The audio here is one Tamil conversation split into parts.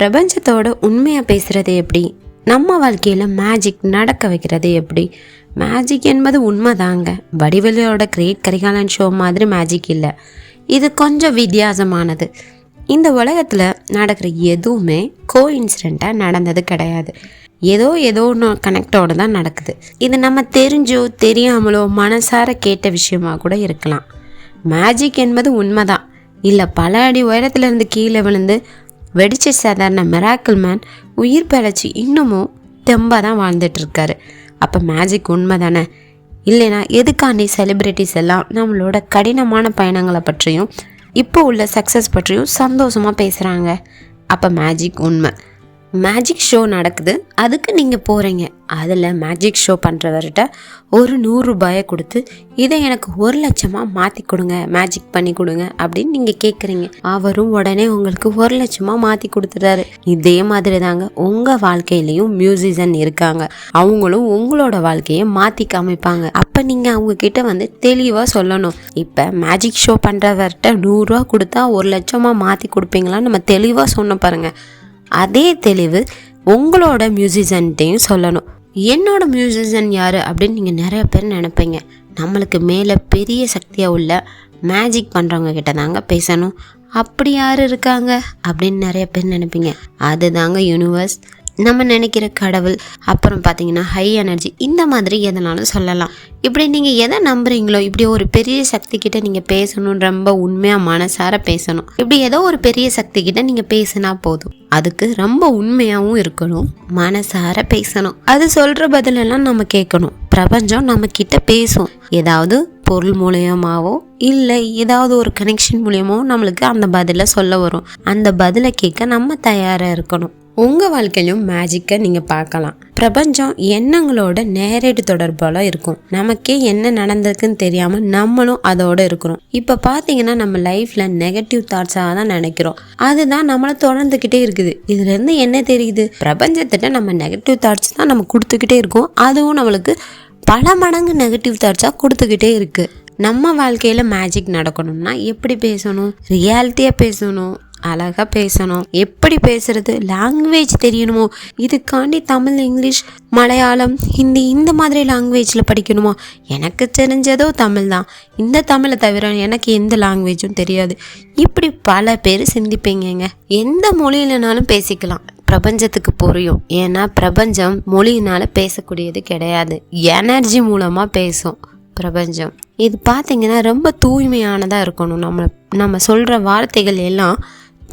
பிரபஞ்சத்தோட உண்மையாக பேசுகிறது எப்படி? நம்ம வாழ்க்கையில் மேஜிக் நடக்க வைக்கிறது எப்படி? மேஜிக் என்பது உண்மைதாங்க. வடிவெளியோட கிரேட் கரிகாலன் ஷோ மாதிரி மேஜிக் இல்லை. இது கொஞ்சம் வித்தியாசமானது. இந்த உலகத்தில் நடக்கிற எதுவுமே கோ இன்சிடெண்ட்டாக நடந்தது கிடையாது. ஏதோ ஏதோ ஒன்று கனெக்டோடு தான் நடக்குது. இது நம்ம தெரிஞ்சோ தெரியாமலோ மனசார கேட்ட விஷயமாக கூட இருக்கலாம். மேஜிக் என்பது உண்மைதான். இல்லை பல அடி உயரத்துலேருந்து கீழே விழுந்து வெடிச்ச சாதாரண மெராக்கிள் மேன் உயிர் பழச்சி இன்னமும் தெம்பாக தான் வாழ்ந்துட்டுருக்காரு அப்போ மேஜிக் உண்மை தானே இல்லைனா எதுக்காண்டி செலிப்ரிட்டிஸ் எல்லாம் நம்மளோட கடினமான பயணங்களை பற்றியும் இப்போ உள்ள சக்ஸஸ் பற்றியும் சந்தோஷமாக பேசுகிறாங்க அப்போ மேஜிக் உண்மை. மேஜிக் ஷோ நடக்குது. அதுக்கு நீங்கள் போகிறீங்க அதில் மேஜிக் ஷோ பண்ணுறவர்கிட்ட ஒரு நூறுரூபாயை கொடுத்து இதை எனக்கு ஒரு லட்சமாக மாற்றி கொடுங்க மேஜிக் பண்ணி கொடுங்க அப்படின்னு நீங்கள் கேட்குறீங்க அவரும் உடனே உங்களுக்கு ஒரு லட்சமாக மாற்றி கொடுத்துட்டாரு இதே மாதிரி தாங்க உங்கள் வாழ்க்கையிலையும் மியூசிஷியன் இருக்காங்க. அவங்களும் உங்களோட வாழ்க்கையை மாற்றி காமிப்பாங்க. அப்போ நீங்கள் அவங்க கிட்ட வந்து தெளிவாக சொல்லணும். இப்போ மேஜிக் ஷோ பண்ணுறவர்கிட்ட நூறுரூவா கொடுத்தா ஒரு லட்சமாக மாற்றி கொடுப்பீங்களான்னு நம்ம தெளிவாக சொன்ன பாருங்கள் அதே தெளிவு உங்களோட மியூசிஷியன்ட்டையும் சொல்லணும். என்னோட மியூசிஷியன் யார் அப்படின்னு நீங்கள் நிறைய பேர் நினைப்பீங்க. நம்மளுக்கு மேலே பெரிய சக்தியாக உள்ள மேஜிக் பண்ணுறவங்க கிட்ட தாங்க பேசணும். அப்படி யார் இருக்காங்க அப்படின்னு நிறைய பேர் நினைப்பீங்க. அதுதாங்க யூனிவர்ஸ் நம்ம நினைக்கிற கடவுள் அப்புறம் பார்த்தீங்கன்னா ஹை எனர்ஜி இந்த மாதிரி எதனாலும் சொல்லலாம். இப்படி நீங்கள் எதை நம்புறீங்களோ இப்படி ஒரு பெரிய சக்தி கிட்ட நீங்கள் பேசணும் ரொம்ப உண்மையாக மனசார பேசணும். இப்படி ஏதோ ஒரு பெரிய சக்தி கிட்ட நீங்கள் பேசினா போதும். அதுக்கு ரொம்ப உண்மையாகவும் இருக்கணும் மனசார பேசணும். அது சொல்கிற பதிலெல்லாம் நம்ம கேட்கணும். பிரபஞ்சம் நம்ம கிட்ட பேசும். ஏதாவது பொருள் மூலியமாகவோ இல்லை ஏதாவது ஒரு கனெக்ஷன் மூலியமோ நம்மளுக்கு அந்த பதிலை சொல்ல வரும். அந்த பதிலை கேட்க நம்ம தயாராக இருக்கணும். உங்கள் வாழ்க்கையிலும் மேஜிக்கை நீங்கள் பார்க்கலாம். பிரபஞ்சம் எண்ணங்களோட நேரடி தொடர்பால இருக்கும். நமக்கே என்ன நடந்திருக்குன்னு தெரியாமல் நம்மளும் அதோட இருக்கிறோம். இப்போ பார்த்தீங்கன்னா நம்ம லைஃப்பில் நெகட்டிவ் தாட்ஸாக தான் நினைக்கிறோம். அதுதான் நம்மளை தொடர்ந்துக்கிட்டே இருக்குது. இதுலேருந்து என்ன தெரியுது? பிரபஞ்சத்திட்ட நம்ம நெகட்டிவ் தாட்ஸ் தான் நம்ம கொடுத்துக்கிட்டே இருக்கோம். அதுவும் நம்மளுக்கு பல மடங்கு நெகட்டிவ் தாட்ஸாக கொடுத்துக்கிட்டே இருக்குது நம்ம வாழ்க்கையில் மேஜிக் நடக்கணும்னா எப்படி பேசணும்? ரியாலிட்டியாக பேசணும் அழகாக பேசணும். எப்படி பேசுறது? லாங்குவேஜ் தெரியணுமோ? இதுக்காண்டி தமிழ் இங்கிலீஷ் மலையாளம் ஹிந்தி இந்த மாதிரி லாங்குவேஜில் படிக்கணுமா? எனக்கு தெரிஞ்சதோ தமிழ் தான். இந்த தமிழை தவிர எனக்கு எந்த லாங்குவேஜும் தெரியாது. இப்படி பல பேர் சிந்திப்பீங்கங்க. எந்த மொழியிலனாலும் பேசிக்கலாம். பிரபஞ்சத்துக்கு புரியும். ஏன்னா பிரபஞ்சம் மொழியினால பேசக்கூடியது கிடையாது. எனர்ஜி மூலமாக பேசும் பிரபஞ்சம். இது பார்த்தீங்கன்னா ரொம்ப தூய்மையானதாக இருக்கணும். நம்ம நம்ம சொல்கிற வார்த்தைகள் எல்லாம்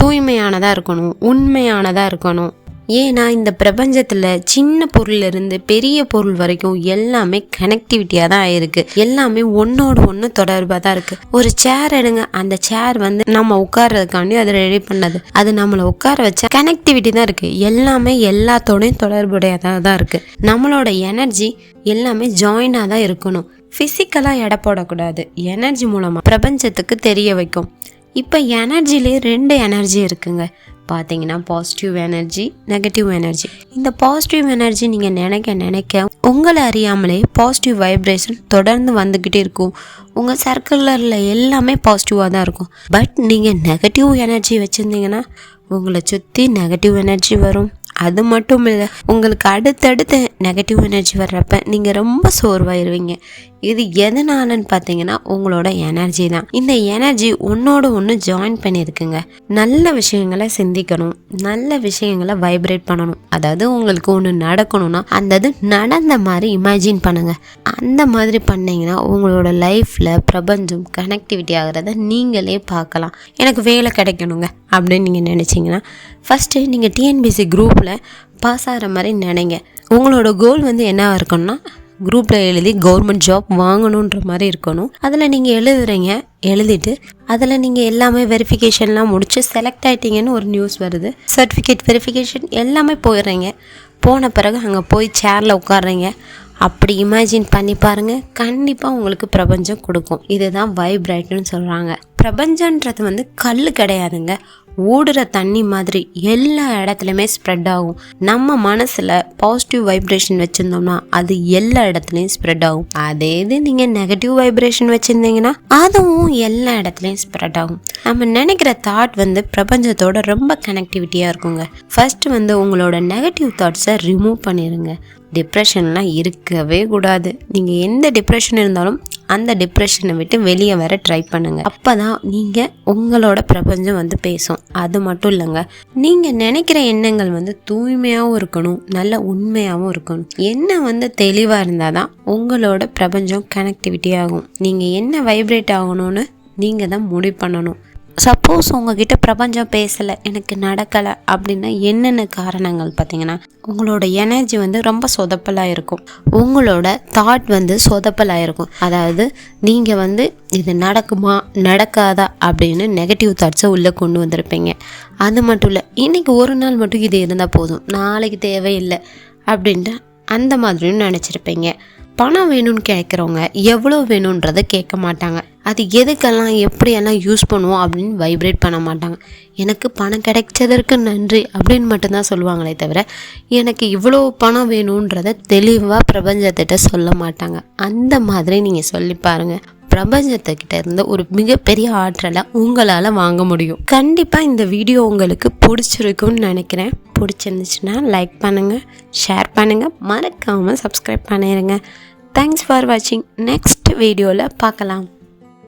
தூய்மையானதாக இருக்கணும். உண்மையானதாக இருக்கணும். ஏன்னா இந்த பிரபஞ்சத்தில் சின்ன பொருள்ல இருந்து பெரிய பொருள் வரைக்கும் எல்லாமே கனெக்டிவிட்டியாக தான் இருக்குது எல்லாமே ஒன்றோடு ஒன்று தொடர்பாக தான் இருக்குது ஒரு சேர் எடுங்க அந்த சேர் வந்து நம்ம உட்கார்றதுக்காண்டி அதை ரெடி பண்ணது. அது நம்மளை உட்கார வச்சா கனெக்டிவிட்டி தான் இருக்குது எல்லாமே எல்லாத்தோடையும் தொடர்புடையதாக தான் இருக்குது நம்மளோட எனர்ஜி எல்லாமே ஜாயினாக தான் இருக்கணும். ஃபிசிக்கலாக எடை போடக்கூடாது. எனர்ஜி மூலமாக பிரபஞ்சத்துக்கு தெரிய வைக்கும். இப்போ எனர்ஜிலே ரெண்டு எனர்ஜி இருக்குங்க. பார்த்தீங்கன்னா பாசிட்டிவ் எனர்ஜி நெகட்டிவ் எனர்ஜி இந்த பாசிட்டிவ் எனர்ஜி நீங்கள் நினைக்க நினைக்க உங்களை அறியாமலே பாசிட்டிவ் வைப்ரேஷன் தொடர்ந்து வந்துக்கிட்டே இருக்கும். உங்கள் சர்க்குலரில் எல்லாமே பாசிட்டிவாக தான் இருக்கும். பட் நீங்கள் நெகட்டிவ் எனர்ஜி வச்சுருந்தீங்கன்னா உங்களை சுற்றி நெகட்டிவ் எனர்ஜி வரும். அது மட்டும் இல்லை உங்களுக்கு அடுத்தடுத்து நெகட்டிவ் எனர்ஜி வர்றப்ப நீங்கள் ரொம்ப சோர்வாயிருவீங்க. இது எதனாலன்னு பார்த்தீங்கன்னா உங்களோட எனர்ஜி தான். இந்த எனர்ஜி ஒன்னோட ஒன்று ஜாயின் பண்ணியிருக்குங்க. நல்ல விஷயங்களை சிந்திக்கணும். நல்ல விஷயங்களை வைப்ரேட் பண்ணணும். அதாவது உங்களுக்கு ஒன்று நடக்கணும்னா அந்த இது நடந்த மாதிரி இமேஜின் பண்ணுங்க. அந்த மாதிரி பண்ணீங்கன்னா உங்களோட லைஃப்பில் பிரபஞ்சம் கனெக்டிவிட்டி ஆகிறத நீங்களே பார்க்கலாம். எனக்கு வேலை கிடைக்கணுங்க அப்படின்னு நீங்கள் நினச்சிங்கன்னா ஃபஸ்ட்டு நீங்கள் டிஎன்பிசி குரூப்பில் பாஸ் ஆகிற மாதிரி நினைங்க. உங்களோட கோல் வந்து என்னவாக இருக்கணும்னா குரூப்பில் எழுதி கவர்மெண்ட் ஜாப் வாங்கணுன்ற மாதிரி இருக்கணும். அதில் நீங்கள் எழுதுறீங்க எழுதிட்டு அதில் நீங்கள் எல்லாமே வெரிஃபிகேஷன்லாம் முடிச்சு செலக்ட் ஆகிட்டீங்கன்னு ஒரு நியூஸ் வருது. சர்டிஃபிகேட் வெரிஃபிகேஷன் எல்லாமே போயிடுறீங்க. போன பிறகு அங்கே போய் சேரில் உட்காடுறீங்க அப்படி இமேஜின் பண்ணி பாருங்கள் கண்டிப்பாக உங்களுக்கு பிரபஞ்சம் கொடுக்கும். இதுதான் வைப்ரைட்னு சொல்கிறாங்க பிரபஞ்சன்றது வந்து கல் கிடையாதுங்க. ஓடுற தண்ணி மாதிரி எல்லா இடத்துலையுமே ஸ்ப்ரெட் ஆகும். நம்ம மனசில் பாசிட்டிவ் வைப்ரேஷன் வச்சுருந்தோம்னா அது எல்லா இடத்துலையும் ஸ்ப்ரெட் ஆகும். அதே இது நீங்கள் நெகட்டிவ் வைப்ரேஷன் வச்சுருந்தீங்கன்னா அதுவும் எல்லா இடத்துலையும் ஸ்ப்ரெட் ஆகும். நம்ம நினைக்கிற தாட் வந்து பிரபஞ்சத்தோட ரொம்ப கனெக்டிவிட்டியாக இருக்குங்க. ஃபர்ஸ்ட் வந்து உங்களோட நெகட்டிவ் தாட்ஸை ரிமூவ் பண்ணிடுங்க டிப்ரெஷன்லாம் இருக்கவே கூடாது. நீங்கள் எந்த டிப்ரெஷன் இருந்தாலும் அந்த டிப்ரெஷனை விட்டு வெளியே வர ட்ரை பண்ணுங்க. அப்போ தான் நீங்கள் உங்களோட பிரபஞ்சம் வந்து பேசும். அது மட்டும் இல்லைங்க. நீங்கள் நினைக்கிற எண்ணங்கள் வந்து தூய்மையாகவும் இருக்கணும் நல்ல உண்மையாகவும் இருக்கணும். என்ன வந்து தெளிவாக இருந்தால் தான் உங்களோட பிரபஞ்சம் கனெக்டிவிட்டி ஆகும். நீங்கள் என்ன வைப்ரேட் ஆகணும்னு நீங்கள் தான் முடிவு பண்ணணும். சப்போஸ் உங்ககிட்ட பிரபஞ்சம் பேசலை எனக்கு நடக்கலை அப்படின்னா என்னென்ன காரணங்கள் பார்த்தீங்கன்னா உங்களோட எனர்ஜி வந்து ரொம்ப சொதப்பலாக இருக்கும். உங்களோட தாட் வந்து சொதப்பலாக இருக்கும். அதாவது நீங்கள் வந்து இது நடக்குமா நடக்காதா அப்படின்னு நெகட்டிவ் தாட்ஸை உள்ளே கொண்டு வந்திருப்பீங்க. அது மட்டும் இல்லை இன்றைக்கி ஒரு நாள் மட்டும் இது இருந்தால் போதும். நாளைக்கு தேவையில்லை அப்படின்ட்டு அந்த மாதிரியும் நினச்சிருப்பீங்க. பணம் வேணும்னு கேட்குறவங்க எவ்வளோ வேணுன்றதை கேட்க மாட்டாங்க. அது எதுக்கெல்லாம் எப்படியெல்லாம் யூஸ் பண்ணுவோம் அப்படின்னு வைப்ரேட் பண்ண மாட்டாங்க. எனக்கு பணம் கிடைச்சதற்கு நன்றி அப்படின்னு மட்டும்தான் சொல்லுவாங்களே தவிர எனக்கு இவ்வளோ பணம் வேணுன்றதை தெளிவாக பிரபஞ்சத்திட்ட சொல்ல மாட்டாங்க. அந்த மாதிரி நீங்கள் சொல்லி பாருங்கள் பிரபஞ்சத்துக்கிட்ட இருந்த ஒரு மிகப்பெரிய ஆற்றலை உங்களால் வாங்க முடியும். கண்டிப்பாக இந்த வீடியோ உங்களுக்கு பிடிச்சிருக்கும்னு நினைக்கிறேன். பிடிச்சிருந்துச்சுன்னா லைக் பண்ணுங்கள் ஷேர் பண்ணுங்கள் மறக்காமல் சப்ஸ்கிரைப் பண்ணிடுங்க தேங்க்ஸ் ஃபார் வாட்சிங் நெக்ஸ்ட் வீடியோவில் பார்க்கலாம்.